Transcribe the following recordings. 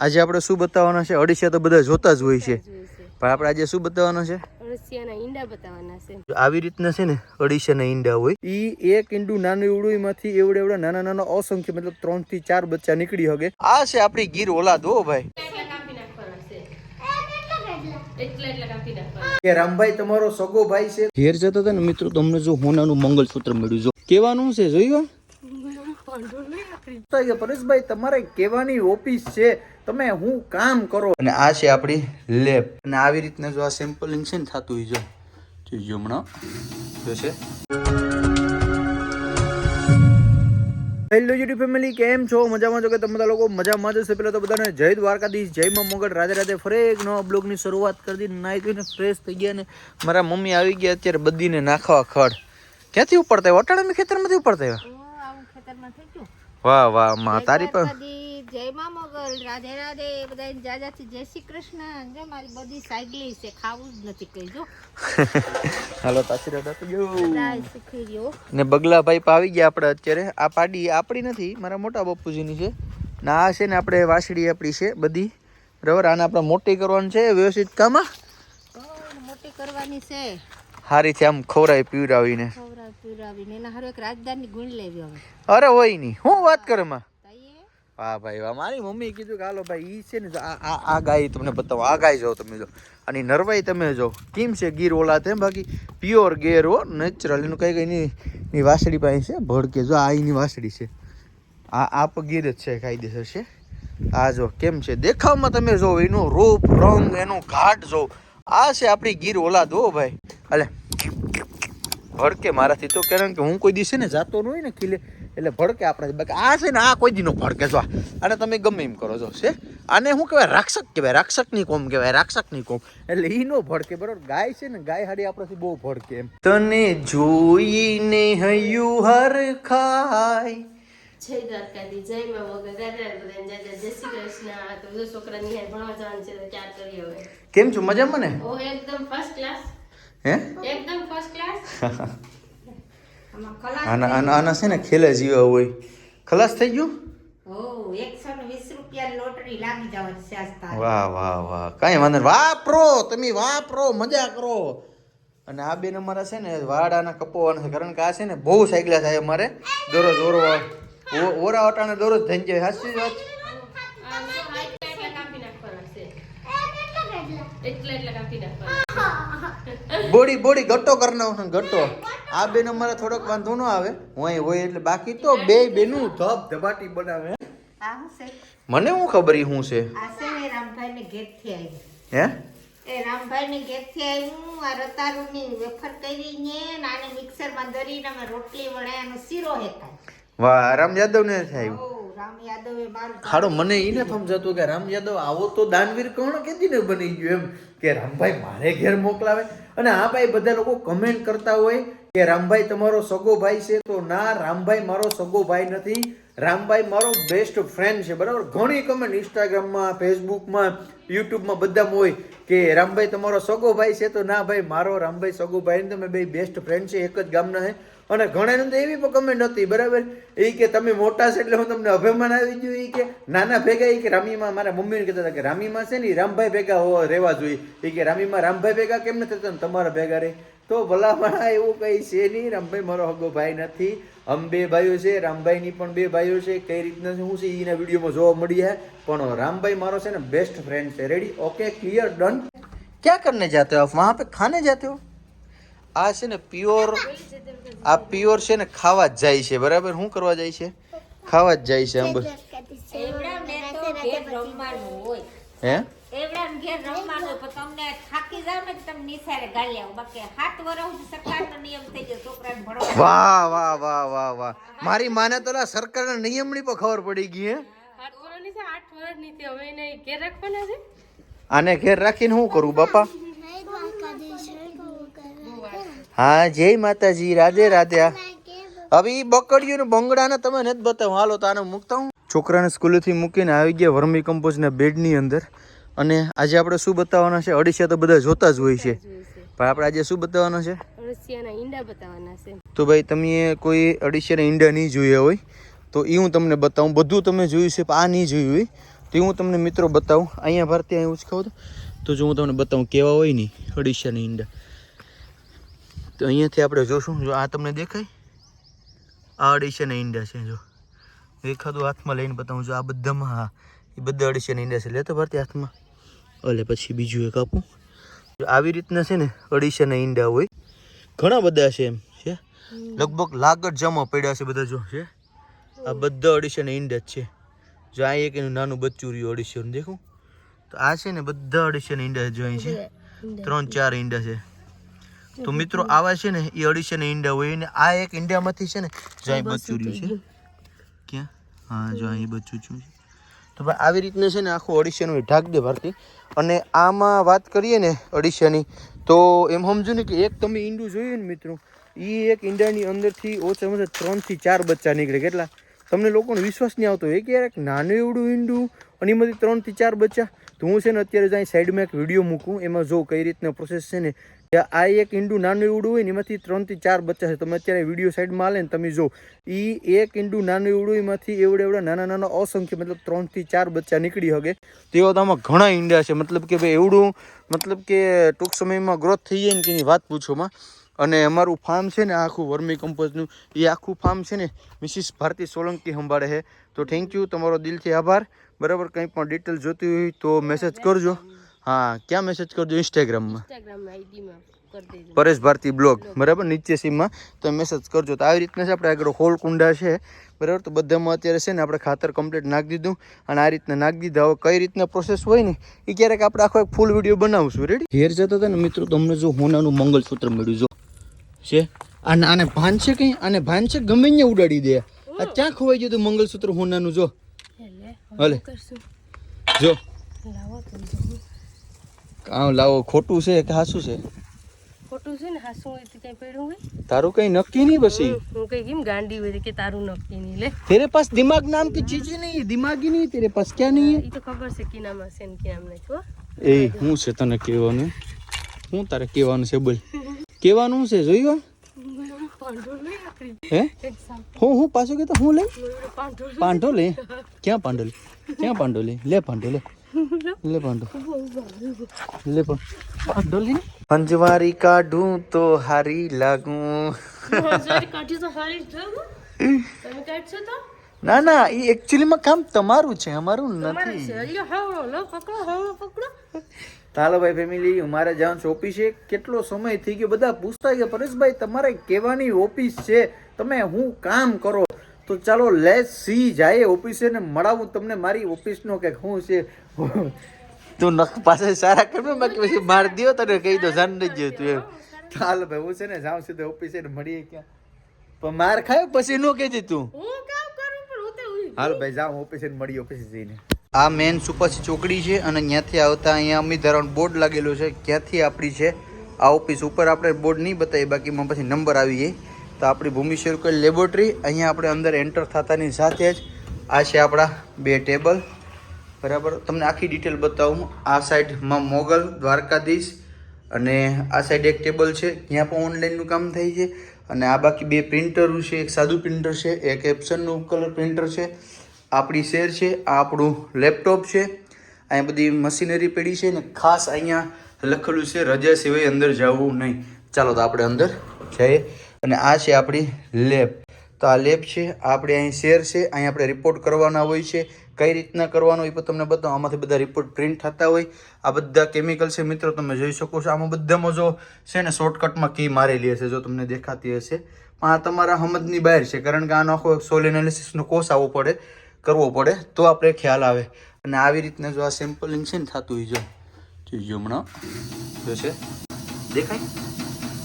આજે આપણે શું બતાવવાના છે? અડીસિયા તો બધા જોતા જ હોય છે. પણ આપણે આજે શું બતાવવાનું છે? આવી રીતના છે ને અડીસાના ઈંડા હોય. ઈ એક ઈંડું નાનું એવડું એમાંથી એવડે એવડા નાના નાના અસંખ્ય મતલબ ત્રણથી ચાર બચ્ચા નીકળી શકે આ છે આપણી ગીર ઓલાદ હો ભાઈ. રામભાઈ તમારો સગો ભાઈ છે. ઘેર જતા હતા ને મિત્રો તમને જો હોનાનું મંગલસૂત્ર મળ્યું. જો કેવાનું છે જોયું? પરેશભાઈ તમારે કેવાની ઓફિસ છે. તમે હું કામ કરો? અને આ છે આપણી લેબ. અને આવી રીતના જો આ સેમ્પલિંગ છે ને થતું હોય જો હમણાં જોશે હેલો યુટ્યુબ ફેમિલી કેમ છો? મજામાં છો કે તમે બધા લોકો? મજામાં જશે પેલા તો બધાને જય દ્વારકાધીશ જય માં મોગલ રાધે રાધે ફરી એક નવા બ્લોગની શરૂઆત કરી દીધી. નાઈ ધોઈને ફ્રેશ થઈ ગયા ને મારા મમ્મી આવી ગયા અત્યારે બધીને નાખવા ખડ. ક્યાંથી ઉપડતા આવ્યા? અટાણામાં ખેતરમાંથી ઉપડતા આવ્યા? ગયું. વાહ વાહમાં તારી પણ જય મા મોગલ રાધે રાધે બધા જાજાથી જય શ્રી કૃષ્ણ. જો મારી બધી સાયકલી છે ખાવું જ નથી કઈ જો. હાલો તાસી રાધા તો ગયો. ને બગલા ભાઈ આવી ગયા આપણે અત્યારે. આ પાડી આપણી નથી મારા મોટા બાપુજીની છે. ને આ છે ને આપણે વાસળી આપણી છે બધી. બરાબર? આને આપણે મોટી કરવાની છે વ્યવસ્થિત કામાં? મોટી કરવાની છે? હારીથી આમ ખવરાય પીવડાવીને ખવરાય પીવડાવીને એના હારો એક રાજધાની ગુણ લેવી હવે. અરે હોય નહીં હું વાત કરું માં વાહ ભાઈ વાહ. મારી મમ્મી કીધું કે, હાલો ભાઈ, ઈ છે ને, આ આ ગાય તમને બતાવો. આ ગાય જો તમે જો. અને નરવાઈ તમે જો. કેમ છે? ગીર ઓલા તેમ બાકી. પ્યોર ગેર હો નેચરલ એનું કઈ કઈ ની ની વાસળી પાસે છે? ભડકે. જો આ એની વાસળી છે. આ આપ ગીર જ છે, કાયદેસર છે. આ જો, કેમ છે? દેખાવમાં તમે જો, એનું રૂપ, રંગ, એનું ઘાટ જો. આ છે આપણી ગીર ઓલાદ હો ભાઈ. અલે ભડકે મારાથી તો કારણ કે હું કોઈ દિવસે ને જાતો ન હોય ને ખીલે. એટલે ભડકે આપણે. બાકી આ છે ને આ કોઈ દીનો ભડકે. જો અને તમે ગમે એમ કરો છો છે? આને શું કહેવાય? રાક્ષક કહેવાય. રાક્ષકની કોમ કહેવાય. રાક્ષકની કોમ. એટલે ઈ નો ભડકે બરોબર? ગાય છે ને ગાય હાડી આપણાથી બહુ ભડકે એમ. તને જોઈને હૈયું હર ખાય. જય દ્વારકાધી જય મા મોગલ રાધે રાધે બધા જાજા જય. શ્રી કૃષ્ણ. તો જો છોકરા નિહાળ ભણવા જવાનું છે તો ચાર કરી હવે? કેમ છો? મજામાં ને? ઓ એકદમ ફર્સ્ટ ક્લાસ હે? એકદમ ફર્સ્ટ ક્લાસ આના આના આના છે ને ખેલે જીવા હોય. ખલાસ થઈ ગયું. વાહ વાહ વાહ. કાંઈ વાંધો નહીં. વાપરો તમે વાપરો મજા કરો. અને આ બેન અમારા છે ને વાડાના કપોવાના કારણ કે આ છે ને બહુ સાયકલા થાય અમારે. દરરોજ ઓરવા ઓરા વટાણે દરરોજ ધન જાય. હાચી વાત? એટલા એટલા કાપી નાખવાના. બોડી બોડી ગટ્ટો કરી નાખો ને ગટ્ટો. આ બેન અમારે થોડોક વાંધો ન આવે. હું અહીં હોય એટલે બાકી તો બે બેનું ધબ ધબાટી બનાવે. મને શું ખબર ઈ શું છે? આ છે ને રામભાઈ ને ઘેરથી આવી. હે? એ રામભાઈ ને ઘેરથી આવ્યું આ રતારું ની વેફર કરી ને ને આને મિક્સરમાં દરીને અમે રોટલી વણાયાનો શીરો હેતા વાહ રામ જાદવ ને થાય. મારું હાડો મને એ નથી સમજાતું કે રામ યાદવ આવો તો દાનવીર કોણ? કેદી ને બની ગયો એમ. કે રામભાઈ મારે ઘેર મોકલાવે. અને આ ભાઈ બધા લોકો કમેન્ટ કરતા હોય કે રામભાઈ તમારો સગો ભાઈ છે તો ના રામભાઈ મારો સગો ભાઈ નથી. રામભાઈ મારો બેસ્ટ ફ્રેન્ડ છે. બરાબર? ઘણી કમેન્ટ ઇન્સ્ટાગ્રામમાં ફેસબુકમાં યુટ્યુબમાં બધામાં હોય કે રામભાઈ તમારો સગો ભાઈ છે તો ના ભાઈ મારો રામભાઈ સગો ભાઈ તમે બે બેસ્ટ ફ્રેન્ડ છે. એક જ ગામના છે. અને ઘણા તો એવી પણ કમેન્ટ હતી, બરાબર? એ કે તમે મોટા છે એટલે હું તમને અભિમાન આવી ગયું એ કે નાના ભેગા, એ કે રામીમાં મારા મમ્મીને કહેતા હતા કે રામીમાં છે ને રામભાઈ ભેગા હોવા રહેવા જોઈએ. એ કે રામીમાં રામભાઈ ભેગા કેમ નથી થતા તમારા ભેગા રહે તો ભલામણા એવું કંઈ છે નહીં, રામભાઈ મારો હગો ભાઈ નથી. અમ બે ભાઈઓ છે, રામભાઈની પણ બે ભાઈઓ છે, કઈ રીતના શું છે એના વિડીયોમાં જોવા મળી છે પણ રામભાઈ મારો છે ને બેસ્ટ ફ્રેન્ડ છે. રેડી ઓકે ક્લિયર ડન ક્યાં કરને જાતે હો? વહાં પે ખાને જાતે હો? આ છે ને પ્યોર આ પ્યોર છે ને ખાવા જ જાય છે બરાબર? શું કરવા જાય છે? ખાવા જ જાય છે અંબ એવડાને તો ઘેર રમવાનું હોય. હે? એવડાને ઘેર રમવાનું હોય પણ તમને થાકી જાવ ને તો તમે નિસારે ગાળી આવો. બાકી સાત વર્ષ સુધી સરકારનો નિયમ થઈ ગયો છોકરાને ભણવા વાહ વાહ વાહ વાહ વાહ. મારી માને તો સરકારના નિયમની પણ ખબર પડી ગઈ હે? આને ઘેર રાખીને શું કરું બાપા? હા જય માતાજી રાધે રાધે. હવે એ બકડીયું ને બંગડાને તમે નથી બતાવો. હાલો તો આને મૂકતા હું. છોકરાને સ્કૂલેથી મૂકીને આવી ગયા વર્મી કમ્પોઝના બેડની અંદર. અને આજે આપણે શું બતાવવાના છે? અડીસા તો બધા જોતા જ હોય છે. પણ આપણે આજે શું બતાવવાના છે? અળસિયાના ઈંડા બતાવવાના છે. તો ભાઈ તમે કોઈ અડીસિયાના ઈંડા નહીં જોયા હોય તો એ હું તમને બતાવું. બધું તમે જોયું છે પણ આ નહીં જોયું હોય તો હું તમને મિત્રો બતાવું. અહીંયા ભારતીય અહીંયા ઉચકાવું તો. જો હું તમને બતાવું કેવા હોય નહીં અડીસિયાના ઈંડા. તો અહીંયાથી આપણે જોશું જો આ તમને દેખાય. આ અડીશન ઈંડા છે જો. એખાદું હાથમાં લઈને બતાવું જો આ બધામાં હા એ બધા અડીશન ઈંડા છે. લેતો ભારતીય હાથમાં. અલે પછી બીજું એક આપું. જો આવી રીતના છે ને અડીશન ઈંડા હોય. ઘણા બધા છે એમ છે? લગભગ લાગત જમા પડ્યા છે બધા જો છે? આ બધા અડીશન ઈંડા જ છે. જો આ એક એનું નાનું બચ્ચું રહ્યું અડીશન દેખું? તો આ છે ને બધા અડીસાના ઈંડા જો અહીં છે. ત્રણ ચાર ઈંડા છે. તો મિત્રો આવા છે ને એ અડીસાના ઈંડા હોય ને આ એક ઈંડામાંથી છે ને જો અહીં બચ્ચું રહ્યું છે. ક્યાં? હા જો અહીં બચ્ચું છું. તો ભાઈ આવી રીતના છે ને આખું અડીસાનું ઢાક દે ભરતી. અને આમાં વાત કરીએ ને અડીસાની તો એમ સમજો ને કે એક તમે ઈંડું જોયું ને મિત્રો એ એક ઈંડાની અંદરથી ઓછામાં ઓછા ત્રણથી ચાર બચ્ચા નીકળે. કેટલા? તમને લોકોને વિશ્વાસ નહીં આવતો. હોય ક્યારેક નાનું એવડું ઈંડું અને એમાંથી ત્રણથી ચાર બચ્ચા તો હું છે ને અત્યારે જ અહીં સાઈડમાં એક વીડિયો મૂકું એમાં જો કઈ રીતના પ્રોસેસ છે ને આ એક ઈંડું નાનું એવડું હોય એમાંથી ત્રણથી ચાર બચ્ચા છે. તમે અત્યારે વીડિયો સાઈડમાં હાલે ને તમે જો એ એક ઈંડું નાનું એવડું એમાંથી એવડા એવડા નાના નાના અસંખ્ય, મતલબ ત્રણથી ચાર બચ્ચા નીકળી શકે તેવા તો આમાં ઘણા ઈંડા છે. મતલબ કે ભાઈ એવડું, મતલબ કે ટૂંક સમયમાં ગ્રોથ થઈ જાય ને એની વાત પૂછોમાં અને અમારું ફાર્મ છે ને, આખું વર્મી કમ્પોઝનું એ આખું ફાર્મ છે ને મિસિસ ભારતી સોલંકી સંભાળે છે. તો થેન્ક યુ તમારો દિલથી આભાર. બરાબર, કંઈ પણ ડિટેલ જોતી હોય તો મેસેજ કરજો. હા ક્યાં મેસેજ કરજો? ઇન્સ્ટાગ્રામમાં પરેશ ભારતી બ્લોગ બરાબર? નીચે સીમમાં તમે મેસેજ કરજો. તો આવી રીતના છે આપણે આગળ હોલ કુંડા છે. બરાબર? તો બધામાં અત્યારે છે ને આપણે ખાતર કમ્પ્લીટ નાખી દીધું. અને આ રીતના નાખી દીધા. હવે કઈ રીતના પ્રોસેસ હોય ને એ ક્યારેક આપણે આખો એક ફૂલ વીડિયો બનાવશું. રેડી ઘેર જતા હતા ને મિત્રો તમને જો હોનાનું મંગલસૂત્ર મળ્યું. જો. છે? અને આને ભાન છે કંઈ? આને ભાન છે? ગમે ત્યાં ઉડાડી દે. આ ક્યાં ખોવાઈ ગયું હતું મંગલસૂત્ર હોનાનું? જો. ભલે હલે. તો જો. કાં લાવો ખોટું છે કે હાસું છે? ખોટું છે ને હાસું હોય કઈ પડ્યું હોય. તારું કઈ નક્કી નહીં પછી? હું કઈ કેમ ગાંડી હોય કે તારું નક્કી નહીં લે. તેરે પાસ દિમાગ નામ કે ચીજ નહીં દિમાગી નહીં તેરે પાસ ક્યાં નહીં એ? તો ખબર છે કે નામ હશે ને કી નામ નહીં છો એ હું છે તને કહેવાનું? હું તારે કહેવાનું છે બોલ. કહેવાનું છે જોયો હે? હું હું પાછો કહેતો હું લઈ? પાંડો. લે. ક્યાં પાંડો લે? ક્યાં પાંડો લે? લે પાંડો લે. પંજવારી કાઢું તો હારી લાગું. સારી કાઢી તો સારી જ જો તમે કાઢશો તો? ના ના એ એકચ્યુઅલીમાં કામ તમારું છે અમારું નથી. છે. અલ્યો હાવડો લો પકડો હાવડો પકડો. ચાલો ભાઈ ફેમિલી મારે જવાનું છે ઓફિસે કેટલો સમય થઈ ગયો? બધા પૂછતા કે પરેશભાઈ તમારે કહેવાની ઓફિસ છે. તમે હું કામ કરો? તો ચાલો લેસ સી જાય ઓફિસે ને મળાવું તમને મારી ઓફિસનો કે શું છે? તું નખ પાસે સારા કરમે બાકી પછી માર દ્યો તને કહી દો જાન નહીં ગયો તું એમ. ચાલ ભાઈ હું છે ને જાઉં સીધો ઓફિસે ને મળીએ ક્યાં. પણ માર ખાયો પછી નો કહેજે તું. કામ હાલ ભાઈ જાઉં ઓફિસે ને મળીએ ઓફિસે જઈને. આ મેન સુપાસી ચોકડી છે અને ત્યાંથી આવતા અહીંયા અમી ધરાવણ બોર્ડ લાગેલો છે. ક્યાંથી આપણી છે? આ ઓફિસ ઉપર આપણે બોર્ડ નહીં બતાવીએ બાકીમાં પછી નંબર આવી જાય તો આપણી ભૂમિ કોઈ લેબોરેટરી અહીંયા આપણે અંદર એન્ટર થતાની સાથે જ આ છે આપણા બે ટેબલ બરાબર? તમને આખી ડિટેલ બતાવું. આ સાઈડમાં મોગલ, દ્વારકાધીશ અને આ સાઈડ એક ટેબલ છે. ત્યાં પણ ઓનલાઈનનું કામ થાય છે. અને આ બાકી બે પ્રિન્ટરો છે. એક સાદું પ્રિન્ટર છે, એક એપ્સનનું કલર પ્રિન્ટર છે. આપણી શેર છે. આ આપણું લેપટોપ છે. અહીંયા બધી મશીનરી પડી છે ને ખાસ અહીંયા લખેલું છે, રજા સિવાય અંદર જવું નહીં. ચાલો તો આપણે અંદર જઈએ. અને આ છે આપણી લેબ. તો આ લેબ છે, આપણે અહીં શેર છે, અહીં આપણે રિપોર્ટ કરવાના હોય છે, કઈ રીતના કરવાનો એ પણ તમને બતાવો. આમાંથી બધા રિપોર્ટ પ્રિન્ટ થતા હોય. આ બધા કેમિકલ છે, મિત્રો, તમે જોઈ શકો છો. આમાં બધામાં જો છે ને શોર્ટકટમાં કી મારેલી હશે, જો તમને દેખાતી હશે. પણ આ તમારા સમજની બહાર છે, કારણ કે આનો આખો સોલ એનાલિસિસનો કોર્સ આવવો પડે, કરવો પડે, તો આપણે ખ્યાલ આવે. અને આવી રીતના જો આ સેમ્પલિંગ છે ને, થતું હોય જો. જોઈજો હમણાં. જોશે દેખાય?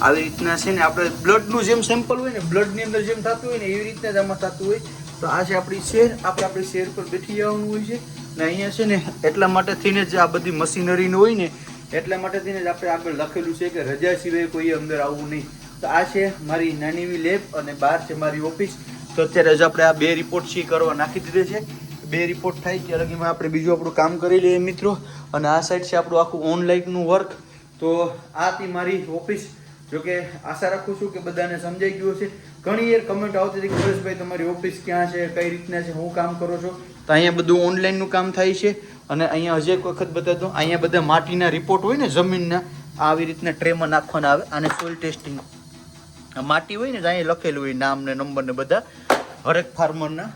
આવી રીતના છે ને આપણે બ્લડનું જેમ સેમ્પલ હોય ને બ્લડની અંદર જેમ થતું હોય ને, એવી રીતના જ આમાં થતું હોય. તો આ છે આપણી શેર આપણે આપણી શેર પર બેઠી જવાનું હોય છે. ને અહીંયા છે ને, એટલા માટે થઈને જ આ બધી મશીનરીનું હોય ને, એટલા માટે થઈને જ આપણે આગળ લખેલું છે કે રજા સિવાય કોઈ અંદર આવવું નહીં. તો આ છે મારી નાની એવી લેબ અને બહાર છે મારી ઓફિસ તો અત્યારે જ આપણે આ બે રિપોર્ટ છે કરવા નાખી દીધે છે. બે રિપોર્ટ થાય ત્યારે લગીમાં આપણે બીજું આપણું કામ કરી લઈએ મિત્રો. અને આ સાઈડ છે આપણું આખું ઓનલાઈનનું વર્ક તો આ હતી મારી ઓફિસ જો કે આશા રાખું છું કે બધાને સમજાઈ ગયું છે ઘણી યાર કમેન્ટ આવતી હતી કે પરેશભાઈ તમારી ઓફિસ ક્યાં છે? કઈ રીતના છે? હું કામ કરો છો? તો અહીંયા બધું ઓનલાઈનનું કામ થાય છે. અને અહીંયા હજી એક વખત બતાવી દઉં અહીંયા બધા માટીના રિપોર્ટ હોય ને જમીનના, આવી રીતના ટ્રેમાં નાખવાના આવે આને સોઇલ ટેસ્ટિંગ માટી હોય ને અહીંયા લખેલું હોય નામ ને નંબર ને બધા. હરેક ફાર્મરના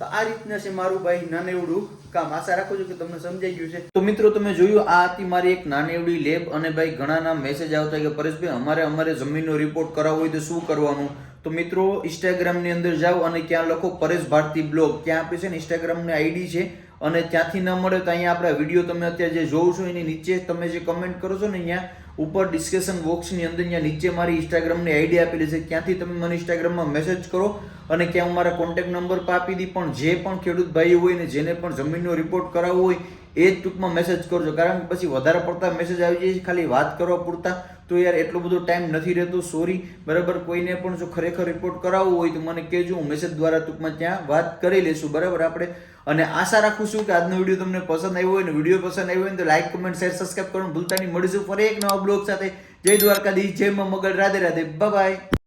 તો આ રીતના છે મારું ભાઈ નાનેવડું કામ. આશા રાખું છું કે તમને સમજાઈ ગયું છે. તો મિત્રો, તમે જોયું આ હતી મારી એક નાનેવડી લેબ અને ભાઈ ઘણાના મેસેજ આવતા કે પરેશભાઈ, અમારે અમારે જમીનનો રિપોર્ટ કરાવવો હોય તો શું કરવાનું? તો મિત્રો ઇન્સ્ટાગ્રામની અંદર જાઓ અને ક્યાં લખો પરેશ ભારતી બ્લોગ ક્યાં આપે છે ને ઇન્સ્ટાગ્રામની આઈડી છે અને ત્યાંથી ન મળે તો અહીંયા આપણા વીડિયો તમે અત્યારે જે જોઉં છો એની નીચે તમે જે કમેન્ટ કરો છો ને અહીંયા ઉપર ડિસ્કશન બોક્સની અંદર ત્યાં નીચે મારી ઇન્સ્ટાગ્રામની આઈડી આપેલી છે. ક્યાંથી તમે મને ઇન્સ્ટાગ્રામમાં મેસેજ કરો અને ક્યાં હું મારા કોન્ટેક્ટ નંબર પર આપી દી પણ જે પણ ખેડૂત ભાઈ હોય ને જેને પણ જમીનનો રિપોર્ટ કરાવવો હોય, એ જ ટૂંકમાં મેસેજ કરજો. કારણ કે પછી વધારે પડતા મેસેજ આવી જાય છે. ખાલી વાત કરવા પૂરતા તો યાર એટલો બધો ટાઈમ નથી રહેતો સોરી બરાબર, કોઈને પણ જો ખરેખર રિપોર્ટ કરાવવો હોય તો મને કહેજો, હું મેસેજ દ્વારા ટૂંકમાં ત્યાં વાત કરી લઈશું, બરાબર આપણે? અને આશા રાખું છું કે આજનો વીડિયો તમને પસંદ આવ્યો હોય ને વીડિયો પસંદ આવ્યો હોય તો લાઈક કમેન્ટ શેર સબસ્ક્રાઈબ કરવાનું ભૂલતા નહીં. મળીશું ફરી એક નવા બ્લોગ સાથે. જય દ્વારકાધીશ, જય મા મગલ રાધે રાધે. બાય